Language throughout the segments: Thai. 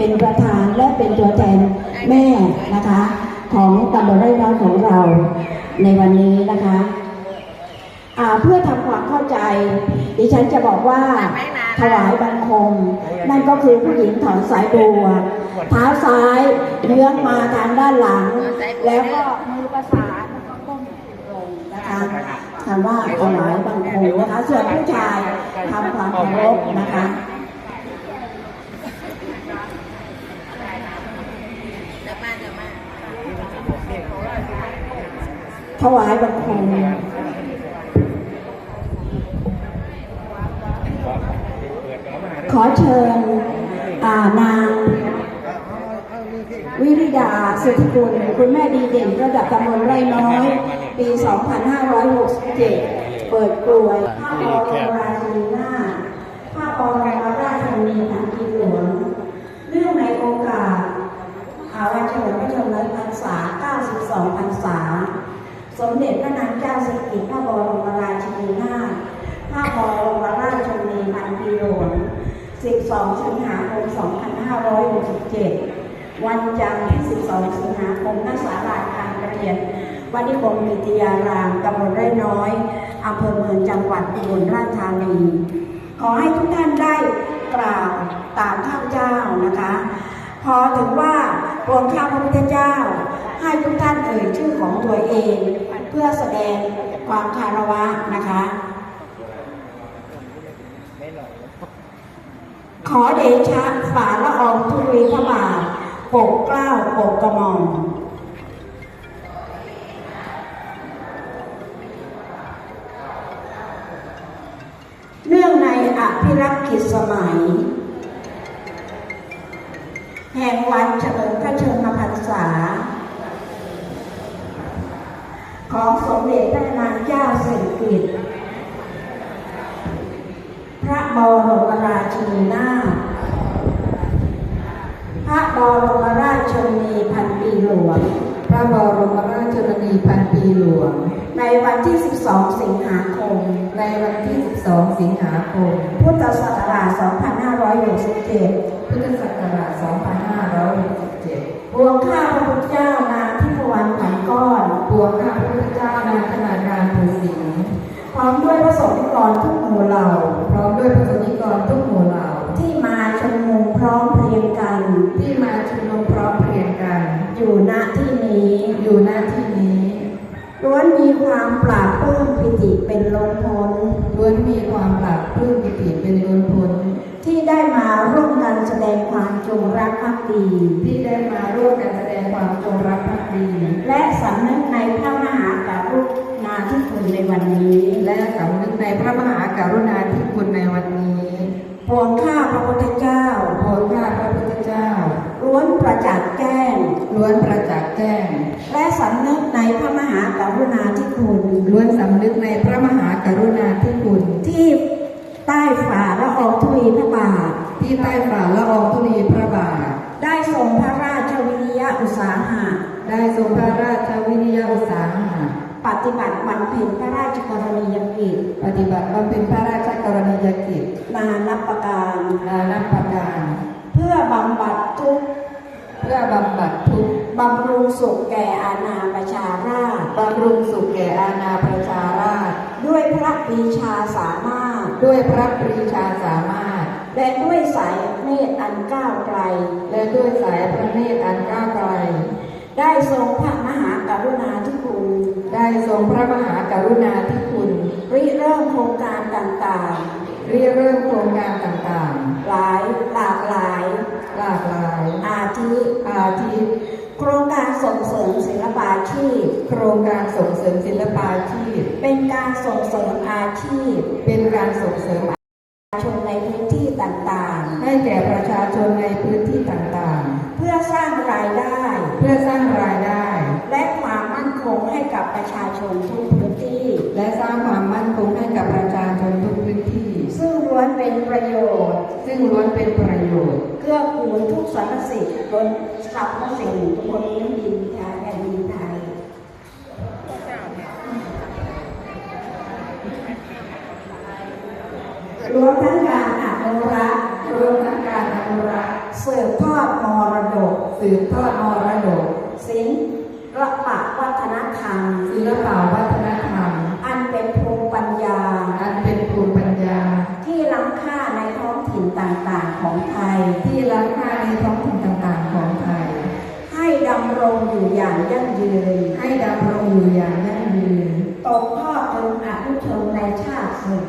เป็นประธานและเป็นตัวแทนแม่นะคะ ของตำบลไร่น้อยของเราในวันนี้นะคะอ่าเพื่อทำความเข้าใจ ดิฉันจะบอกว่าถวายบังคม นั่นก็คือผู้หญิงถอนสายบัวเท้าซ้ายเยื้องมาทางด้านหลัง แล้วก็มือประสานแล้วก็ก้มลงนะคะคำว่าถวายบังคมนะคะส่วนผู้ชายทำความเคารพนะคะ ถวายบังคมขอเชิญานางวิริดาสุธิกุลคุณแม่ดีเด่นระดับตำบลไร่น้อย ปี 2567 เปิดกลวยพระบรราชินีนาถพระบรมราชชนนีแผ่นดินหลวงเนื่องในโอกาสอาวันเฉลิมพระชนมพรรษา 92 พรรษา สมเด็จพระนางเจ้าสิริกิติ์พระบรมราชินีนาถพระบรมราชชนีพันปีหลวง12 สิงหาคม 2567 วันจันทร์ที่ 12 สิงหาคมณศาลาการประเรียนวัดนิคมวิทยารามตำบลไร่น้อยอำเภอเมืองจังหวัดอุบลราชธานี ขอให้ทุกท่านได้กล่าวตามข้าพเจ้านะคะ พอถึงว่าโปรดข้าพระพุทธเจ้า ให้ทุกท่านเอ่ยชื่อของตัวเองเพื่อแสดงความคารวะนะคะ ขอเดชะฝาละอองธุลีพระบาทปกเกล้าปกกระหม่อมเนื่องในอภิรักษ์กิจสมัย แห่งวันเฉลิมพระชนมพรรษา ของสมเด็จพระนางเจ้าสิริกิติ์พระบรมราชินีนาถพระบรมราชชนีพันปีหลวง พระบรมราชชนีพันปีหลวง ในวันที่ 12 สิงหาคม ในวันที่ 12 สิงหาคม พุทธศักราช 2567 พุทธศักราช 2567บวงข้าพระพุทธเจ้านางทิพวรรณขันก้อนปวงข้าพ พร้อมด้วยพระสงฆ์นิกรทุกหมู่เหล่า พร้อมด้วยประสนิกรทุกหมู่เหล่า ที่มาชุมนุมพร้อมเพรียงกัน ที่มาชุมนุมพร้อมเพรียงกัน อยู่ณที่นี้ อยู่หน้าที่นี้ ล้วนมีความปราบปลื้มปิติเป็นล้นพ้น ล้วนมีความปราบปลื้มปิติเป็นล้นพ้น ที่ได้มาร่วมกันแสดงความจงรักภักดี ที่ได้มาร่วมกันแสดงความจงรักภักดี และสำนึกในพระมหา วันนี้ และสำนึกในพระมหากรุณาธิคุณในวันนี้ปวงข้าพระพุทธเจ้าโปรข้าพระพุทธเจ้าล้วนประจักษ์แจ้งล้วนประจักษ์แจ้งและสำนึกในพระมหากรุณาธิคุณ ล้วนสำนึกในพระมหากรุณาธิคุณ ที่ใต้ฝ่าละอองธุลีพระบาท ที่ใต้ฝ่าละอองธุลีพระบาท ได้ทรงพระราชวิริยะอุตสาหะ ได้ทรงพระราชวิริยอุตสาหะ ปฏิบัติบำเพ็ญพระราชกรณียกิจ ปฏิบัติบำเพ็ญพระราชกรณียกิจ นานับประการนานับประการ เพื่อบำบัดทุกข์เพื่อบำบัดทุกข์บำรุงสุขแก่อาณาประชาราษฎร์บำรุงสุขแก่อาณาประชาราษฎร์ด้วยพระปรีชาสามารถ ด้วยพระปรีชาสามารถ และด้วยสายเนตรอันก้าวไกล และด้วยสายพระเนตรอันก้าวไกล ได้ทรงพระมหากรุณาธิคุณ ได้ทรงพระมหากรุณาธิคุณ ริเริ่มโครงการต่างเรียเริ่มโครงการต่างๆ หลายหลากหลายๆหลากหลาย อาทิอาทิตย์โครงการส่งเสริมศิลปาชีพ โครงการส่งเสริมศิลปาชีพ เป็นการส่งเสริมอาชีพ เป็นการส่งเสริมประชาชนในพื้นที่ต่างให้แก่ประชาชนในพื้นที่ต่างๆ เพื่อสร้างรายได้ๆเพื่อสร้างรายได้และ ความมั่นคงให้กับประชาชนทุกพื้นที่ และสร้างความมั่นคงให้กับประชาชนทุกพื้นที่ ซึ่งล้วนเป็นประโยชน์ ซึ่งล้วนเป็นประโยชน์ เกื้อกูลทุกสรรพสิ่งบนสรรพสิ่งบนพื้นดินไทยแผ่นดินไทยรวมทั้งการอนุรักษ์รวมทั้งการอนุรักษ์สืสืบทอดมรดกสืบทอดมรดก ศิลปะวัฒนธรรมศิลปะวัฒนธรรม อันเป็นภูมิปัญญา อันเป็นภูมิปัญญา ที่ล้ำค่าในท้องถิ่นต่างๆของไทย ที่ล้ำค่าในท้องถิ่นต่างๆของไทย ให้ดำรงอยู่อย่างยั่งยืน ให้ดำรงอยู่อย่างยั่งยืน ตกทอดจนอนุชนในชาติสืบ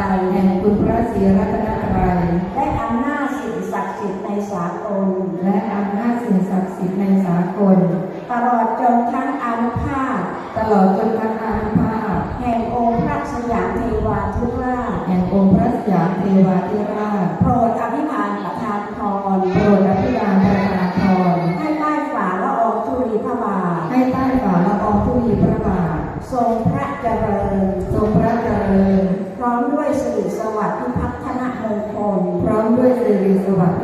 ตนตรัยแห่งคุณพระศรีรัตน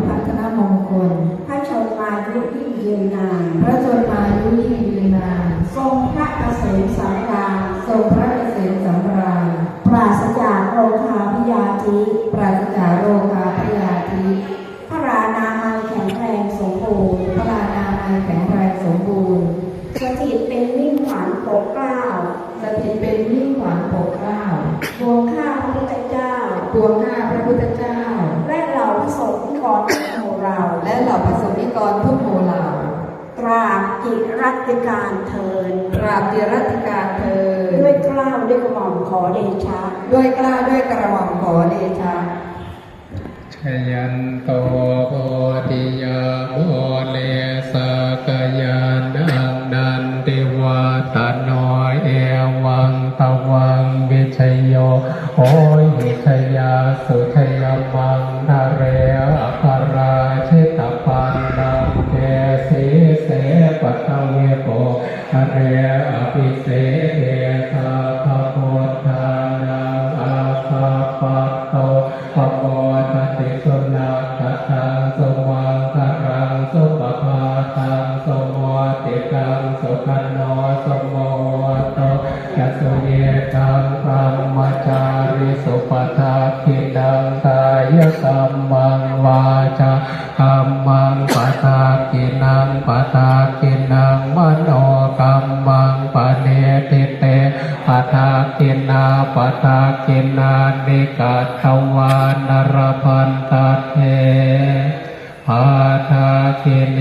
พัฒนมงคล พระชนมายุยิ่งยืนนาน พระชนมายุยิ่งยืนนาน ทรงพระเกษมสำราญทรงพระเกษมสำราญปราศจากโรคาพยาธิปราศจากโรคาพยาธิพระรานามัยแข็งแรงสมบูรณ์พระลานามัยแข็งแรงสมบูรณ์สถิตเป็นมิ่งขวัญปกเกล้าสถิตเป็นยิ่งขวัญปกเกล้าดวงข้าพระพุทธเจ้าดวงหน้าพระพุทธเจ้าและเหล่าพระสงฆ์ที่ของ เราและเหล่าประสงค์นิกรทุกหมู่เหล่า ตราบจิตรัติการเทินตราบเดียรัติการเธอด้วยเกล้าวด้วยกระหม่อมขอเดชะ ด้วยกล้าด้วยกระหม่อมขอเดชะชยันโตโพธิยาโมเลสกยานดังนันติวาตโนเอวังตวังวิชยโยโอ้ยวิชยาสุชยมังนาเรอภรา สุขนโนสุโมโตยัสุเยตังธรรมจาริสุปทาคิดังกายกรรมังวาจากรรมังปทากินังปทากินังมโนกรรมังปเนติเตปทากินาปทากินานิกาทวานรพันตเทปทากิเน